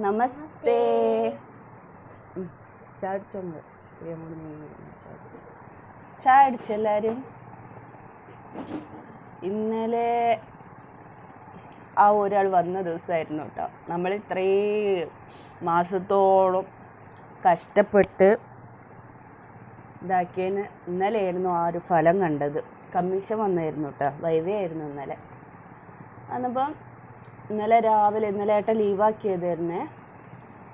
നമസ്തേ. ചാടിച്ചങ്ങ്. ചാടിച്ചെല്ലാരും ഇന്നലെ ആ ഒരാൾ വന്ന ദിവസമായിരുന്നു കേട്ടോ. നമ്മൾ ഇത്രേ മാസത്തോളം കഷ്ടപ്പെട്ട് ഇതാക്കിയതിന് ഇന്നലെയായിരുന്നു ആ ഒരു ഫലം കണ്ടത്. കമ്മീഷൻ വന്നായിരുന്നു കേട്ടോ. വൈവേ ആയിരുന്നു ഇന്നലെ. അന്നപ്പം ഇന്നലെ രാവിലെ ഇന്നലെ ഏട്ടൻ ലീവാക്കിയതായിരുന്നേ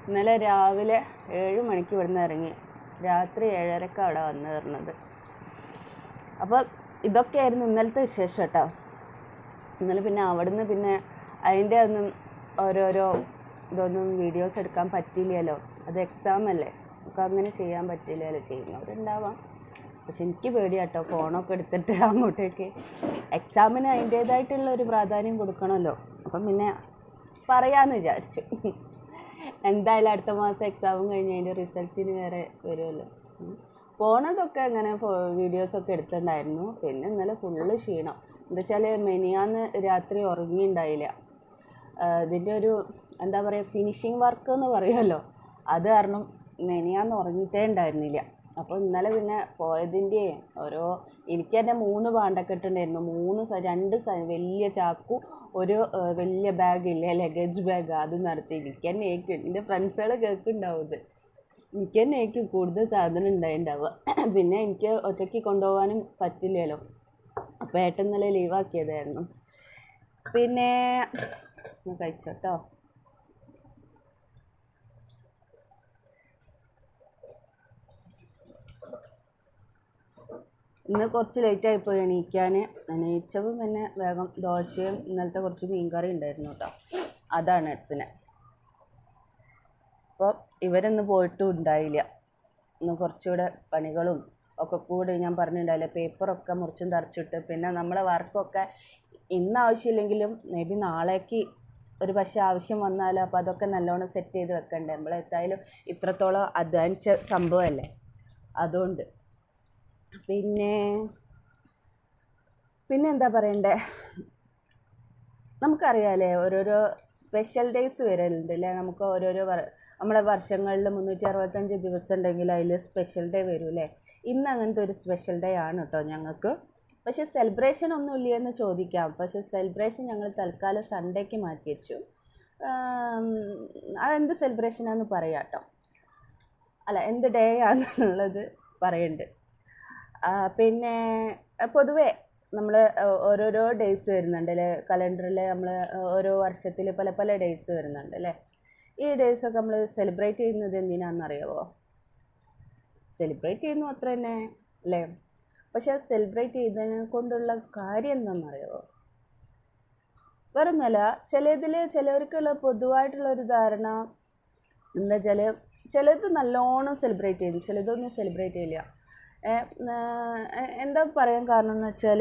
ഇന്നലെ രാവിലെ ഏഴ് മണിക്ക് ഇവിടുന്ന് ഇറങ്ങി. രാത്രി ഏഴരക്ക് അവിടെ വന്നു കയറുന്നത്. അപ്പോൾ ഇതൊക്കെയായിരുന്നു ഇന്നലത്തെ വിശേഷം കേട്ടോ. ഇന്നലെ പിന്നെ അവിടുന്ന് പിന്നെ അതിന്റെ ഒന്നും ഓരോരോ ഇതൊന്നും വീഡിയോസ് എടുക്കാൻ പറ്റില്ലല്ലോ അത് എക്സാം അല്ലേ? നമുക്ക് അങ്ങനെ ചെയ്യാൻ പറ്റില്ലല്ലോ ചെയ്യുന്നവരുണ്ടാവാം. പക്ഷെ എനിക്ക് പേടിയാട്ടോ ഫോണൊക്കെ എടുത്തിട്ട് അങ്ങോട്ടേക്ക്. എക്സാമിന് അതിന്റേതായിട്ടുള്ള ഒരു പ്രാധാന്യം കൊടുക്കണമല്ലോ. അപ്പം പിന്നെ പറയാമെന്ന് വിചാരിച്ചു. എന്തായാലും അടുത്ത മാസം എക്സാമും കഴിഞ്ഞ് അതിന്റെ റിസൾട്ടിന് വേറെ വരുമല്ലോ. പോണതൊക്കെ അങ്ങനെ വീഡിയോസൊക്കെ എടുത്തിട്ടുണ്ടായിരുന്നു. പിന്നെ ഇന്നലെ ഫുള്ള് ക്ഷീണം. എന്താ വെച്ചാൽ മെനിയാന്ന് രാത്രി ഉറങ്ങിയിണ്ടായില്ല. ഇതിന്റെ ഒരു എന്താ പറയുക ഫിനിഷിങ് വർക്ക് എന്ന് പറയുമല്ലോ. അത് കാരണം മെനിയാന്ന് ഉറങ്ങിയിട്ടേ ഉണ്ടായിരുന്നില്ല. അപ്പോൾ ഇന്നലെ പിന്നെ പോയതിന്റെ ഓരോ എനിക്ക് തന്നെ മൂന്ന് പാണ്ടക്കെട്ടുണ്ടായിരുന്നു മൂന്ന് രണ്ട് വലിയ ചാക്കു ഒരു വലിയ ബാഗ് ഇല്ലേ ലഗേജ് ബാഗ് അത് നിറച്ച്. എനിക്ക് തന്നെ ഏക്കും. എന്റെ ഫ്രണ്ട്സുകൾ കേൾക്കുന്നുണ്ടാവും ഇത്. എനിക്ക് തന്നെ ഏക്കും. കൂടുതൽ സാധനം ഉണ്ടായിണ്ടാവുക. പിന്നെ എനിക്ക് ഒറ്റയ്ക്ക് കൊണ്ടുപോകാനും പറ്റില്ലല്ലോ. അപ്പോൾ ഏട്ടൻ ഇന്നലെ ലീവാക്കിയതായിരുന്നു പിന്നെ കഴിച്ചോട്ടോ. ഇന്ന് കുറച്ച് ലേറ്റ് ആയിപ്പോയി എണീക്കാൻ എണീച്ചപ്പം പിന്നെ വേഗം ദോശയും ഇന്നലത്തെ കുറച്ച് മീൻകറി ഉണ്ടായിരുന്നു കേട്ടോ അതാണ് എടുത്തിനെ അപ്പോൾ ഇവരൊന്ന് പോയിട്ടും ഉണ്ടായില്ല. ഇന്ന് കുറച്ചുകൂടെ പണികളും ഒക്കെ കൂടി ഞാൻ പറഞ്ഞിട്ടുണ്ടായില്ല പേപ്പറൊക്കെ മുറിച്ചും തറച്ചിട്ട് പിന്നെ നമ്മളെ വർക്കൊക്കെ ഇന്ന് ആവശ്യമില്ലെങ്കിലും മേ ബി നാളേക്ക് ഒരു പക്ഷേ ആവശ്യം വന്നാലോ അപ്പോൾ അതൊക്കെ നല്ലോണം സെറ്റ് ചെയ്ത് വെക്കണ്ടേ? നമ്മൾ എന്തായാലും ഇത്രത്തോളം അധ്വാനിച്ച സംഭവമല്ലേ അതുകൊണ്ട്. പിന്നെ പിന്നെ എന്താ പറയണ്ടേ? നമുക്കറിയാമല്ലേ ഓരോരോ സ്പെഷ്യൽ ഡേയ്സ് വരലുണ്ട് അല്ലേ നമുക്ക് ഓരോരോ നമ്മളെ വർഷങ്ങളിൽ മുന്നൂറ്റി അറുപത്തഞ്ച് ദിവസം ഉണ്ടെങ്കിൽ അതിൽ സ്പെഷ്യൽ ഡേ വരും അല്ലേ ഇന്ന് അങ്ങനത്തെ ഒരു സ്പെഷ്യൽ ഡേ ആണ് കേട്ടോ ഞങ്ങൾക്ക്. പക്ഷേ സെലിബ്രേഷൻ ഒന്നും ഇല്ല എന്ന് ചോദിക്കാം. പക്ഷേ സെലിബ്രേഷൻ ഞങ്ങൾ തൽക്കാലം സൺഡേക്ക് മാറ്റി വെച്ചു. അതെന്ത് സെലിബ്രേഷനാന്ന് പറയാം കേട്ടോ അല്ല എന്ത് ഡേ ആണെന്നുള്ളത് പറയുന്നുണ്ട് പിന്നെ പൊതുവേ നമ്മൾ ഓരോരോ ഡേയ്സ് വരുന്നുണ്ട് അല്ലേ? കലണ്ടറിൽ നമ്മൾ ഓരോ വർഷത്തിൽ പല പല ഡേയ്സ് വരുന്നുണ്ട് അല്ലേ? ഈ ഡേയ്സൊക്കെ നമ്മൾ സെലിബ്രേറ്റ് ചെയ്യുന്നത് എന്തിനാണെന്നറിയാവോ സെലിബ്രേറ്റ് ചെയ്യുന്നു അത്ര തന്നെ അല്ലേ? പക്ഷെ ആ സെലിബ്രേറ്റ് ചെയ്തതിനെ കൊണ്ടുള്ള കാര്യം എന്താണെന്നറിയാവോ വേറെ ഒന്നുമല്ല ചിലതിൽ ചിലവർക്കുള്ള പൊതുവായിട്ടുള്ള ഒരു ധാരണ എന്താ വെച്ചാൽ ചിലത് നല്ലോണം സെലിബ്രേറ്റ് ചെയ്യും ചിലതൊന്നും സെലിബ്രേറ്റ് ചെയ്യില്ല. എന്താ പറയാൻ കാരണം എന്ന് വെച്ചാൽ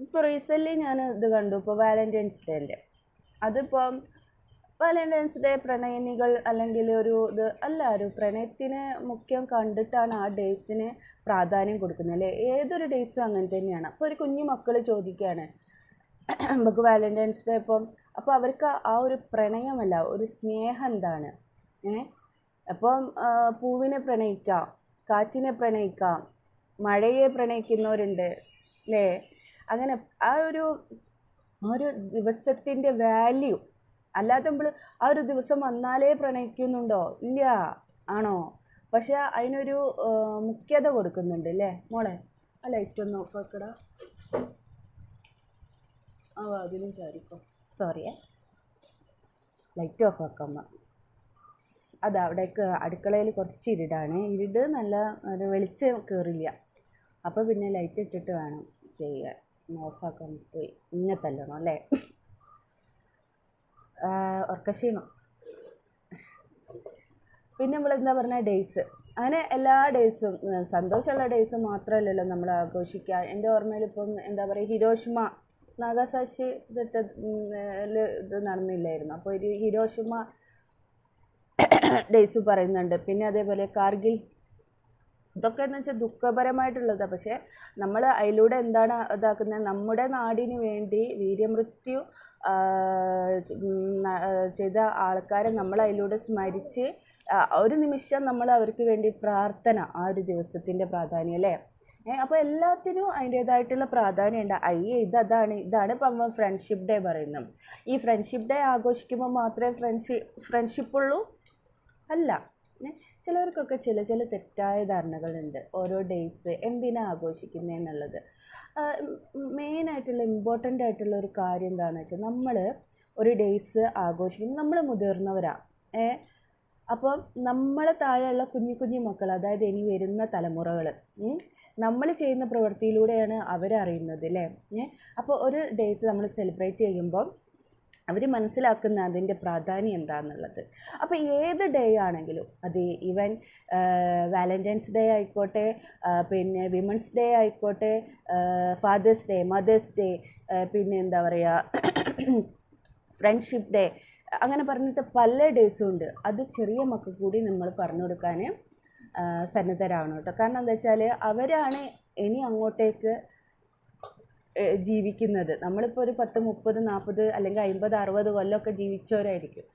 ഇപ്പോൾ റീസെന്റ്ലി ഞാൻ ഇത് കണ്ടു ഇപ്പോൾ വാലന്റൈൻസ് ഡേന്റെ അതിപ്പം വാലന്റൈൻസ് ഡേ പ്രണയിനികൾ അല്ലെങ്കിൽ ഒരു ഇത് എല്ലാവരും പ്രണയത്തിന് മുഖ്യം കണ്ടിട്ടാണ് ആ ഡേയ്സിന് പ്രാധാന്യം കൊടുക്കുന്നത് അല്ലേ? ഏതൊരു ഡേയ്സും അങ്ങനെ തന്നെയാണ്. അപ്പോൾ ഒരു കുഞ്ഞു മക്കൾ ചോദിക്കുകയാണ് നമുക്ക് വാലന്റൈൻസ് ഡേ ഇപ്പം അപ്പോൾ അവർക്ക് ആ ഒരു പ്രണയമല്ല ഒരു സ്നേഹം എന്താണ്? ഏ? അപ്പം പൂവിനെ പ്രണയിക്കാം കാറ്റിനെ പ്രണയിക്കാം മഴയെ പ്രണയിക്കുന്നവരുണ്ട് അല്ലേ അങ്ങനെ ആ ഒരു ഒരു ദിവസത്തിന്റെ വാല്യൂ അല്ലാതെ നമ്മൾ ആ ഒരു ദിവസം വന്നാലേ പ്രണയിക്കുന്നുണ്ടോ? ഇല്ല. ആണോ? പക്ഷെ അതിനൊരു മുഖ്യത കൊടുക്കുന്നുണ്ട് അല്ലേ മോളെ ആ ലൈറ്റ് ഒന്ന് ഓഫ് ആക്കടാ. ആ അതിനും ചാരിക്കോ. സോറിയേ ലൈറ്റ് ഓഫ് ആക്കാം അത് അവിടേക്ക് അടുക്കളയിൽ കുറച്ച് ഇരുടാണ്. ഇരുട് നല്ല ഒരു വെളിച്ചം കയറില്ല അപ്പോൾ പിന്നെ ലൈറ്റ് ഇട്ടിട്ട് വേണം ചെയ്യാൻ ഓഫാക്കാൻ പോയി. ഇങ്ങനെ തല്ലണം അല്ലേ? ഉറക്കക്ഷീണം. പിന്നെ നമ്മൾ എന്താ പറഞ്ഞ ഡേയ്സ് അങ്ങനെ എല്ലാ ഡേയ്സും സന്തോഷമുള്ള ഡേയ്സ് മാത്രമല്ലല്ലോ നമ്മൾ ആഘോഷിക്കുക. എന്റെ ഓർമ്മയിൽ ഇപ്പം എന്താ പറയുക ഹിരോഷിമ നാഗസാക്ഷി ഇത് നടന്നില്ലായിരുന്നു. അപ്പോൾ ഒരു ഹിരോഷിമ ഡേയ്സ് പറയുന്നുണ്ട്. പിന്നെ അതേപോലെ കാർഗിൽ ഇതൊക്കെ എന്ന് വെച്ചാൽ ദുഃഖപരമായിട്ടുള്ളതാണ് പക്ഷേ നമ്മൾ അതിലൂടെ എന്താണ് ഇതാക്കുന്നത് നമ്മുടെ നാടിന് വേണ്ടി വീര്യമൃത്യു ചെയ്ത ആൾക്കാരെ നമ്മൾ അതിലൂടെ സ്മരിച്ച് ഒരു നിമിഷം നമ്മൾ അവർക്ക് വേണ്ടി പ്രാർത്ഥന ആ ഒരു ദിവസത്തിന്റെ പ്രാധാന്യം അല്ലേ? അപ്പോൾ എല്ലാത്തിനും അതിന്റേതായിട്ടുള്ള പ്രാധാന്യമുണ്ട്. അയ്യേ ഇത് അതാണ് ഇതാണ് ഇപ്പം ഫ്രണ്ട്ഷിപ്പ് ഡേ പറയുന്നത്. ഈ ഫ്രണ്ട്ഷിപ്പ് ഡേ ആഘോഷിക്കുമ്പോൾ മാത്രമേ ഫ്രണ്ട്ഷിപ്പ് ഫ്രണ്ട്ഷിപ്പ് ഉള്ളൂ? അല്ല. ചിലർക്കൊക്കെ ചില ചില തെറ്റായ ധാരണകളുണ്ട്. ഓരോ ഡേയ്സ് എന്തിനാ ആഘോഷിക്കുന്നത് എന്നുള്ളത്. മെയിനായിട്ടുള്ള ഇമ്പോർട്ടന്റ് ആയിട്ടുള്ള ഒരു കാര്യം എന്താണെന്ന് വെച്ചാൽ നമ്മൾ ഒരു ഡേയ്സ് ആഘോഷിക്കുന്നത് നമ്മൾ മുതിർന്നവരാണ് ഏ അപ്പം നമ്മളെ താഴെയുള്ള കുഞ്ഞു കുഞ്ഞു മക്കൾ അതായത് ഇനി വരുന്ന തലമുറകൾ നമ്മൾ ചെയ്യുന്ന പ്രവൃത്തിയിലൂടെയാണ് അവരറിയുന്നത് അല്ലേ അപ്പോൾ ഒരു ഡേയ്സ് നമ്മൾ സെലിബ്രേറ്റ് ചെയ്യുമ്പോൾ അവർ മനസ്സിലാക്കുന്ന അതിന്റെ പ്രാധാന്യം എന്താണെന്നുള്ളത് അപ്പോൾ ഏത് ഡേ ആണെങ്കിലും അത് ഈവൻ വാലന്റൈൻസ് ഡേ ആയിക്കോട്ടെ പിന്നെ വിമൻസ് ഡേ ആയിക്കോട്ടെ ഫാദേഴ്സ് ഡേ മദേഴ്സ് ഡേ പിന്നെ എന്താ പറയുക ഫ്രണ്ട്ഷിപ്പ് ഡേ അങ്ങനെ പറഞ്ഞിട്ട് പല ഡേയ്സും ഉണ്ട്. അത് ചെറിയ മക്കൾ കൂടി നമ്മൾ പറഞ്ഞു കൊടുക്കാൻ സന്നദ്ധരാവണം കേട്ടോ. കാരണം എന്താ വെച്ചാൽ അവരാണ് ഇനി അങ്ങോട്ടേക്ക് ജീവിക്കുന്നത്. നമ്മളിപ്പോൾ ഒരു പത്ത് മുപ്പത് നാൽപ്പത് അല്ലെങ്കിൽ അമ്പത് അറുപത് കൊല്ലമൊക്കെ ജീവിച്ചവരായിരിക്കും.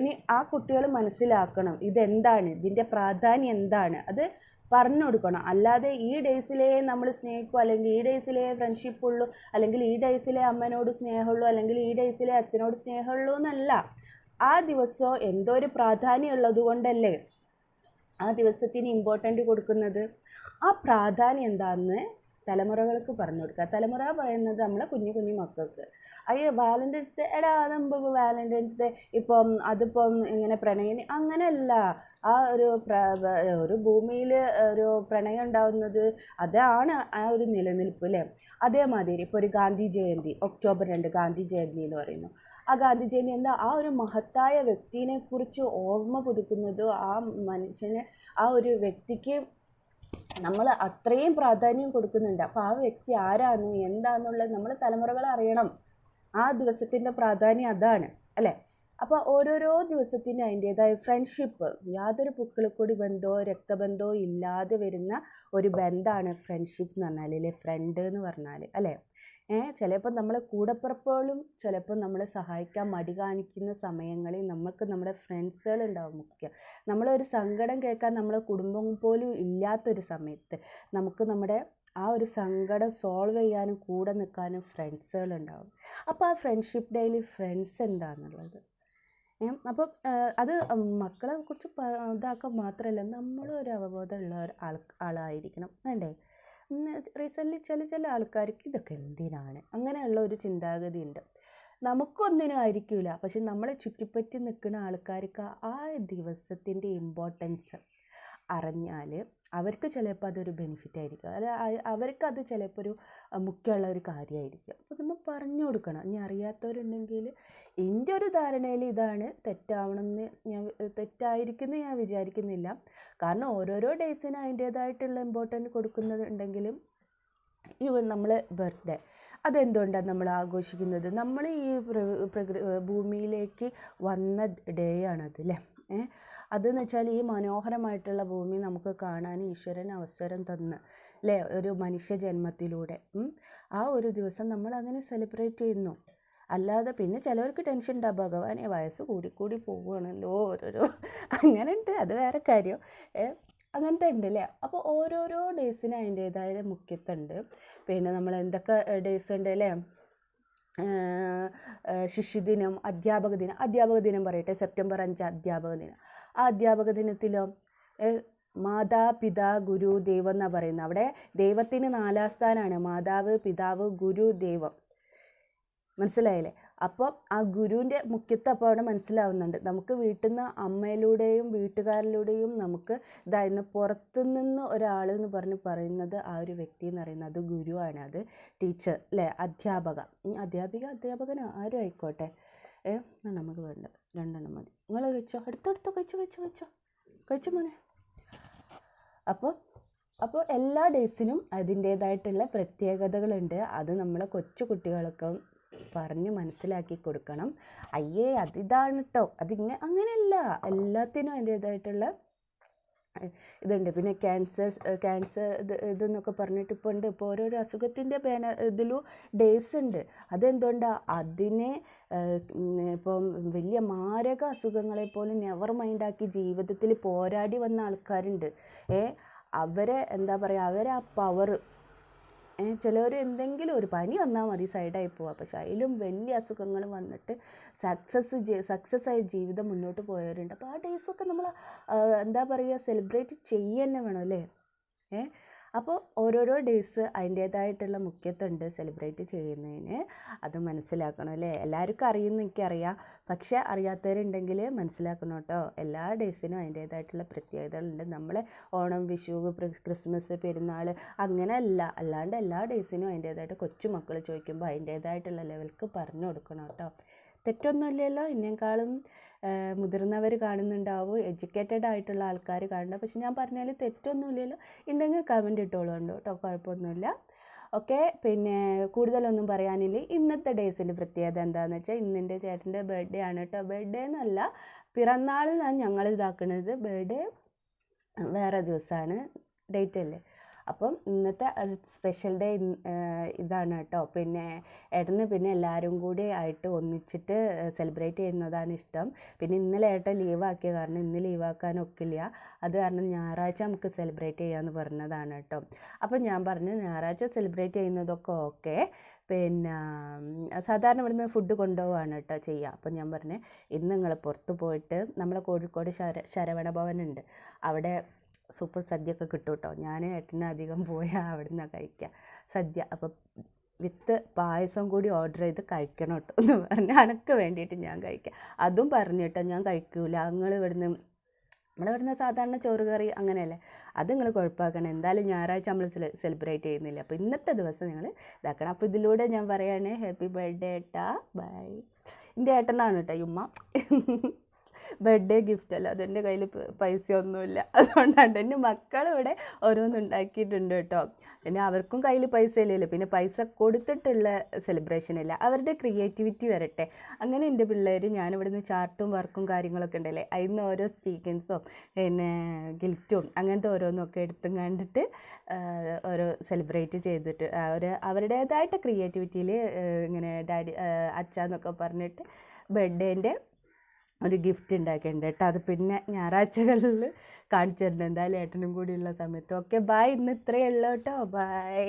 ഇനി ആ കുട്ടികൾ മനസ്സിലാക്കണം ഇതെന്താണ്? ഇതിന്റെ പ്രാധാന്യം എന്താണ്? അത് പറഞ്ഞു കൊടുക്കണം അല്ലാതെ ഈ ഡേയ്സിലേ നമ്മൾ സ്നേഹിക്കും അല്ലെങ്കിൽ ഈ ഡേയ്സിലേ ഫ്രണ്ട്ഷിപ്പ് ഉള്ളൂ അല്ലെങ്കിൽ ഈ ഡേയ്സിലേ അമ്മനോട് സ്നേഹമുള്ളൂ അല്ലെങ്കിൽ ഈ ഡേയ്സിലേ അച്ഛനോട് സ്നേഹമുള്ളൂ എന്നല്ല. ആ ദിവസം എന്തോ ഒരു പ്രാധാന്യം ഉള്ളത് കൊണ്ടല്ലേ ആ ദിവസത്തിന് ഇമ്പോർട്ടന്റ് കൊടുക്കുന്നത്? ആ പ്രാധാന്യം എന്താണെന്ന് തലമുറകൾക്ക് പറഞ്ഞു കൊടുക്കുക. തലമുറ പറയുന്നത് നമ്മളെ കുഞ്ഞു കുഞ്ഞു മക്കൾക്ക്. അയ്യോ വാലന്റൈൻസ് ഡേ എടാ അതെമ്പോൾ വാലന്റൈൻസ് ഡേ ഇപ്പം അതിപ്പം ഇങ്ങനെ പ്രണയിനി അങ്ങനെയല്ല. ആ ഒരു ഒരു ഭൂമിയിൽ ഒരു പ്രണയം ഉണ്ടാവുന്നത് അതാണ് ആ ഒരു നിലനിൽപ്പ് അല്ലേ? അതേമാതിരി ഇപ്പോൾ ഒരു ഗാന്ധി ജയന്തി ഒക്ടോബർ രണ്ട് ഗാന്ധി ജയന്തി എന്ന് പറയുന്നു. ആ ഗാന്ധി ജയന്തി എന്താ? ആ ഒരു മഹത്തായ വ്യക്തിനെ കുറിച്ച് ഓർമ്മ പുതുക്കുന്നതോ ആ മനുഷ്യനെ ആ ഒരു വ്യക്തിക്ക് നമ്മൾ അത്രയും പ്രാധാന്യം കൊടുക്കുന്നുണ്ട്. അപ്പോൾ ആ വ്യക്തി ആരാന്നു എന്താണെന്നുള്ളത് നമ്മൾ തലമുറകൾ അറിയണം. ആ ദിവസത്തിന്റെ പ്രാധാന്യം അതാണ്. അല്ലേ? അപ്പോൾ ഓരോരോ ദിവസത്തിന് അതിന്റേതായ ഫ്രണ്ട്ഷിപ്പ് യാതൊരു പുക്കിളിക്കൊടി ബന്ധമോ രക്തബന്ധമോ ഇല്ലാതെ വരുന്ന ഒരു ബന്ധമാണ് ഫ്രണ്ട്ഷിപ്പ് എന്ന് പറഞ്ഞാൽ അല്ലെ? ഫ്രണ്ട് എന്ന് പറഞ്ഞാൽ അല്ലേ? ചിലപ്പോൾ നമ്മളെ കൂടപ്പിറപ്പുകളും ചിലപ്പോൾ നമ്മളെ സഹായിക്കാൻ മടി കാണിക്കുന്ന സമയങ്ങളിൽ നമുക്ക് നമ്മുടെ ഫ്രണ്ട്സുകൾ ഉണ്ടാവും മുഖ്യം. നമ്മളൊരു സങ്കടം കേൾക്കാൻ നമ്മളെ കുടുംബം പോലും ഇല്ലാത്തൊരു സമയത്ത് നമുക്ക് നമ്മുടെ ആ ഒരു സങ്കടം സോൾവ് ചെയ്യാനും കൂടെ നിൽക്കാനും ഫ്രണ്ട്സുകൾ ഉണ്ടാവും. അപ്പോൾ ആ ഫ്രണ്ട്ഷിപ്പ് ഡേയിൽ ഫ്രണ്ട്സ് എന്താണെന്നുള്ളത് അപ്പം അത് മക്കളെ കുറിച്ച് ഇതാക്കാൻ മാത്രമല്ല നമ്മളും ഒരു അവബോധമുള്ള ആൾ ആളായിരിക്കണം. വേണ്ടേ? റീസെന്റ്ലി ചില ചില ആൾക്കാർക്ക് ഇതൊക്കെ എന്തിനാണ്? അങ്ങനെയുള്ള ഒരു ചിന്താഗതി ഉണ്ട് നമുക്കൊന്നിനും ആയിരിക്കില്ല പക്ഷെ നമ്മളെ ചുറ്റിപ്പറ്റി നിൽക്കുന്ന ആൾക്കാർക്ക് ആ ദിവസത്തിന്റെ ഇമ്പോർട്ടൻസ് അറിഞ്ഞാൽ അവർക്ക് ചിലപ്പോൾ അതൊരു ബെനിഫിറ്റ് ആയിരിക്കും. അല്ല അത് ചിലപ്പോൾ ഒരു മുഖ്യമുള്ള ഒരു കാര്യമായിരിക്കും അപ്പോൾ നമ്മൾ പറഞ്ഞു കൊടുക്കണം. ഇനി അറിയാത്തവരുണ്ടെങ്കിൽ എന്റെ ഒരു ധാരണയിൽ ഇതാണ് തെറ്റാവണമെന്ന് ഞാൻ തെറ്റായിരിക്കും എന്ന് ഞാൻ വിചാരിക്കുന്നില്ല. കാരണം ഓരോരോ ഡേയ്സിന് അതിന്റേതായിട്ടുള്ള ഇമ്പോർട്ടന്റ് കൊടുക്കുന്നുണ്ടെങ്കിലും ഈവൻ നമ്മൾ ബർത്ത്ഡേ അതെന്തുകൊണ്ടാണ് നമ്മൾ ആഘോഷിക്കുന്നത്? നമ്മൾ ഈ ഭൂമിയിലേക്ക് വന്ന ഡേ ആണത് അല്ലേ അതെന്ന് വെച്ചാൽ ഈ മനോഹരമായിട്ടുള്ള ഭൂമി നമുക്ക് കാണാൻ ഈശ്വരൻ അവസരം തന്ന് അല്ലേ? ഒരു മനുഷ്യ ജന്മത്തിലൂടെ. ആ ഒരു ദിവസം നമ്മൾ അങ്ങനെ സെലിബ്രേറ്റ് ചെയ്യുന്നു. അല്ലാതെ പിന്നെ ചിലവർക്ക് ടെൻഷൻ ഉണ്ടാവും ഭഗവാനെ വയസ്സ് കൂടിക്കൂടി പോവുകയാണല്ലോ ഓരോരോ അങ്ങനെ ഉണ്ട് അത് വേറെ കാര്യം. അങ്ങനത്തെ ഉണ്ട് അല്ലേ? അപ്പോൾ ഓരോരോ ഡേയ്സിന് അതിന്റേതായ മുഖ്യത്തുണ്ട് പിന്നെ നമ്മൾ എന്തൊക്കെ ഡേയ്സ് ഉണ്ട് അല്ലേ? ശിശുദിനം അധ്യാപക ദിനം. അധ്യാപക ദിനം പറയട്ടെ. സെപ്റ്റംബർ അഞ്ച് അധ്യാപക ദിനം. ആ അധ്യാപക ദിനത്തിലോ? മാതാ പിതാ ഗുരു ദൈവം എന്നാണ് പറയുന്നത്. അവിടെ ദൈവത്തിന് നാലാം സ്ഥാനമാണ്. മാതാവ് പിതാവ് ഗുരു ദൈവം. മനസ്സിലായില്ലേ? അപ്പോൾ ആ ഗുരുവിന്റെ മുഖ്യത്വം അപ്പോൾ അവിടെ മനസ്സിലാവുന്നുണ്ട്. നമുക്ക് വീട്ടിൽ നിന്ന് അമ്മയിലൂടെയും വീട്ടുകാരിലൂടെയും നമുക്ക് ഇതായിരുന്നു പുറത്തു നിന്ന് ഒരാൾ എന്ന് പറഞ്ഞ് പറയുന്നത് ആ ഒരു വ്യക്തി എന്ന് പറയുന്നത് ഗുരുവാണ്. അത് ടീച്ചർ അല്ലേ? അധ്യാപക. അധ്യാപിക അധ്യാപകനോ? ആരും ആയിക്കോട്ടെ. ഏ നമുക്ക് വേണ്ട രണ്ടെണ്ണം മതി. നിങ്ങൾ കഴിച്ചോ? അടുത്തടുത്ത് കഴിച്ചോ കഴിച്ചോ കഴിച്ചോ. കഴിച്ചോ മോനെ. അപ്പോൾ അപ്പോൾ എല്ലാ ഡേയ്സിനും അതിന്റേതായിട്ടുള്ള പ്രത്യേകതകളുണ്ട്. അത് നമ്മൾ കൊച്ചു കുട്ടികൾക്കും പറഞ്ഞ് മനസ്സിലാക്കി കൊടുക്കണം. അയ്യേ അതിതാണ് കേട്ടോ അതിങ്ങനെ അങ്ങനെയല്ല. എല്ലാത്തിനും അതിന്റേതായിട്ടുള്ള ഇതുണ്ട്. പിന്നെ ക്യാൻസർ ക്യാൻസർ ഇത് ഇതെന്നൊക്കെ പറഞ്ഞിട്ട് ഇപ്പോൾ ഉണ്ട്. ഇപ്പോൾ ഓരോരോ അസുഖത്തിന്റെ പേന ഇതിലും ഡേയ്സ് ഉണ്ട്. അതെന്തുകൊണ്ടാണ് അതിനെ ഇപ്പം വലിയ മാരക അസുഖങ്ങളെ പോലും നെവർ മൈൻഡാക്കി ജീവിതത്തിൽ പോരാടി വന്ന ആൾക്കാരുണ്ട്. ഏ അവരെ എന്താ പറയുക അവരെ ആ പവർ ചിലവർ എന്തെങ്കിലും ഒരു പനി വന്നാൽ മതി സൈഡായി പോവുക പക്ഷെ അതിലും വലിയ അസുഖങ്ങൾ വന്നിട്ട് സക്സസ് സക്സസ് ആയി ജീവിതം മുന്നോട്ട് പോയവരുണ്ട്. അപ്പോൾ ആ ഡേയ്സൊക്കെ നമ്മൾ എന്താ പറയുക സെലിബ്രേറ്റ് ചെയ്യുക തന്നെ വേണം അല്ലേ? ഏ? അപ്പോൾ ഓരോരോ ഡേയ്സ് അതിന്റേതായിട്ടുള്ള മുഖ്യത്വമുണ്ട് സെലിബ്രേറ്റ് ചെയ്യുന്നതിന്. അത് മനസ്സിലാക്കണം അല്ലേ? എല്ലാവർക്കും അറിയുന്ന എനിക്കറിയാം. പക്ഷേ അറിയാത്തവരുണ്ടെങ്കിൽ മനസ്സിലാക്കണം കേട്ടോ. എല്ലാ ഡേയ്സിനും അതിന്റേതായിട്ടുള്ള പ്രത്യേകതകളുണ്ട്. നമ്മളെ ഓണം വിഷു ക്രിസ്മസ് പെരുന്നാൾ അങ്ങനെയല്ല. അല്ലാണ്ട് എല്ലാ ഡേയ്സിനും അതിന്റേതായിട്ട് കൊച്ചുമക്കൾ ചോദിക്കുമ്പോൾ അതിന്റേതായിട്ടുള്ള ലെവൽക്ക് പറഞ്ഞു കൊടുക്കണം കേട്ടോ. തെറ്റൊന്നുമില്ലല്ലോ. എന്നെക്കാളും മുതിർന്നവർ കാണുന്നുണ്ടാവും. എഡ്യൂക്കേറ്റഡ് ആയിട്ടുള്ള ആൾക്കാർ കാണുന്നുണ്ട് പക്ഷെ ഞാൻ പറഞ്ഞാൽ തെറ്റൊന്നുമില്ലല്ലോ. ഉണ്ടെങ്കിൽ കമന്റ് ഇട്ടോളുണ്ട് കേട്ടോ കുഴപ്പമൊന്നുമില്ല. ഓക്കെ. പിന്നെ കൂടുതലൊന്നും പറയാനില്ല. ഇന്നത്തെ ഡേയ്സിന്റെ പ്രത്യേകത എന്താണെന്ന് വെച്ചാൽ ഇന്നെന്റെ ചേട്ടന്റെ ബർത്ത്ഡേ ആണ് കേട്ടോ ബർത്ത്ഡേ എന്നല്ല പിറന്നാളിനാണ് ഞങ്ങൾ ഇതാക്കുന്നത് ബർത്ത്ഡേ വേറെ ദിവസമാണ് ഡേറ്റ് അല്ലേ? അപ്പം ഇന്നത്തെ സ്പെഷ്യൽ ഡേ ഇതാണ് കേട്ടോ. പിന്നെ ഏട്ടന് പിന്നെ എല്ലാവരും കൂടി ആയിട്ട് ഒന്നിച്ചിട്ട് സെലിബ്രേറ്റ് ചെയ്യുന്നതാണ് ഇഷ്ടം. പിന്നെ ഇന്നലെ ഏട്ടൻ ലീവാക്കിയ കാരണം ഇന്ന് ലീവാക്കാൻ ഒക്കില്ല അത് കാരണം ഞായറാഴ്ച നമുക്ക് സെലിബ്രേറ്റ് ചെയ്യാമെന്ന് പറഞ്ഞതാണ് കേട്ടോ. അപ്പം ഞാൻ പറഞ്ഞു ഞായറാഴ്ച സെലിബ്രേറ്റ് ചെയ്യുന്നതൊക്കെ ഓക്കെ പിന്നെ സാധാരണ ഇവിടുന്ന് ഫുഡ് കൊണ്ടുപോവാണ് കേട്ടോ ചെയ്യുക. അപ്പം ഞാൻ പറഞ്ഞു ഇന്ന് നിങ്ങൾ പുറത്ത് പോയിട്ട് നമ്മളെ കോഴിക്കോട് ശര ശരവണ ഭവനുണ്ട്. അവിടെ സൂപ്പർ സദ്യയൊക്കെ കിട്ടും കേട്ടോ ഞാൻ ഏട്ടന് അധികം പോയാൽ അവിടെ നിന്നാണ് കഴിക്കുക സദ്യ. അപ്പം വിത്ത് പായസം കൂടി ഓർഡർ ചെയ്ത് കഴിക്കണം കേട്ടോ എന്ന് പറഞ്ഞ് അനക്ക് വേണ്ടിയിട്ട് ഞാൻ കഴിക്കുക അതും പറഞ്ഞു കേട്ടോ ഞാൻ കഴിക്കൂല. നിങ്ങൾ ഇവിടുന്ന് നമ്മളിവിടുന്ന് സാധാരണ ചോറ് കറി അങ്ങനെയല്ലേ? അത് നിങ്ങൾ കുഴപ്പമാക്കണം എന്തായാലും ഞായറാഴ്ച നമ്മൾ സെലിബ്രേറ്റ് ചെയ്യുന്നില്ല? അപ്പോൾ ഇന്നത്തെ ദിവസം നിങ്ങൾ ഇതാക്കണം. അപ്പോൾ ഇതിലൂടെ ഞാൻ പറയുകയാണ് ഹാപ്പി ബർത്ത്ഡേ ഏട്ടാ. ബൈ. എന്റെ ഏട്ടനാണ് കേട്ടോ ഉമ്മ. ബർത്ത്ഡേ ഗിഫ്റ്റ് അല്ല. അതെന്റെ കയ്യിൽ പൈസയൊന്നുമില്ല. അതുകൊണ്ടാണ് എന്റെ മക്കൾ ഇവിടെ ഓരോന്ന് ഉണ്ടാക്കിയിട്ടുണ്ട് കേട്ടോ. പിന്നെ അവർക്കും കയ്യിൽ പൈസ ഇല്ലല്ലോ പിന്നെ പൈസ കൊടുത്തിട്ടുള്ള സെലിബ്രേഷൻ ഇല്ല അവരുടെ ക്രിയേറ്റിവിറ്റി വരട്ടെ. അങ്ങനെ എന്റെ പിള്ളേർ ഞാനിവിടുന്ന് ചാർട്ടും വർക്കും കാര്യങ്ങളൊക്കെ ഉണ്ടല്ലേ? അതിൽ നിന്ന് ഓരോ സ്റ്റീക്കൻസും പിന്നെ ഗിൽറ്റും അങ്ങനത്തെ ഓരോന്നൊക്കെ എടുത്തും കണ്ടിട്ട് ഓരോ സെലിബ്രേറ്റ് ചെയ്തിട്ട് അവർ അവരുടേതായിട്ട് ക്രിയേറ്റിവിറ്റിയിൽ ഇങ്ങനെ ഡാഡി അച്ഛന്നൊക്കെ പറഞ്ഞിട്ട് ബർത്ത്ഡേന്റെ ഒരു ഗിഫ്റ്റ് ഉണ്ടാക്കിയിട്ടുണ്ട് കേട്ടോ. അത് പിന്നെ ഞായറാഴ്ചകളിൽ കാണിച്ചു തരുന്നുണ്ട് എന്തായാലും ഏട്ടനും കൂടിയുള്ള സമയത്ത്. ഓക്കെ ബായ് ഇന്ന് ഇത്രയേ ഉള്ളൂ കേട്ടോ. ബായ്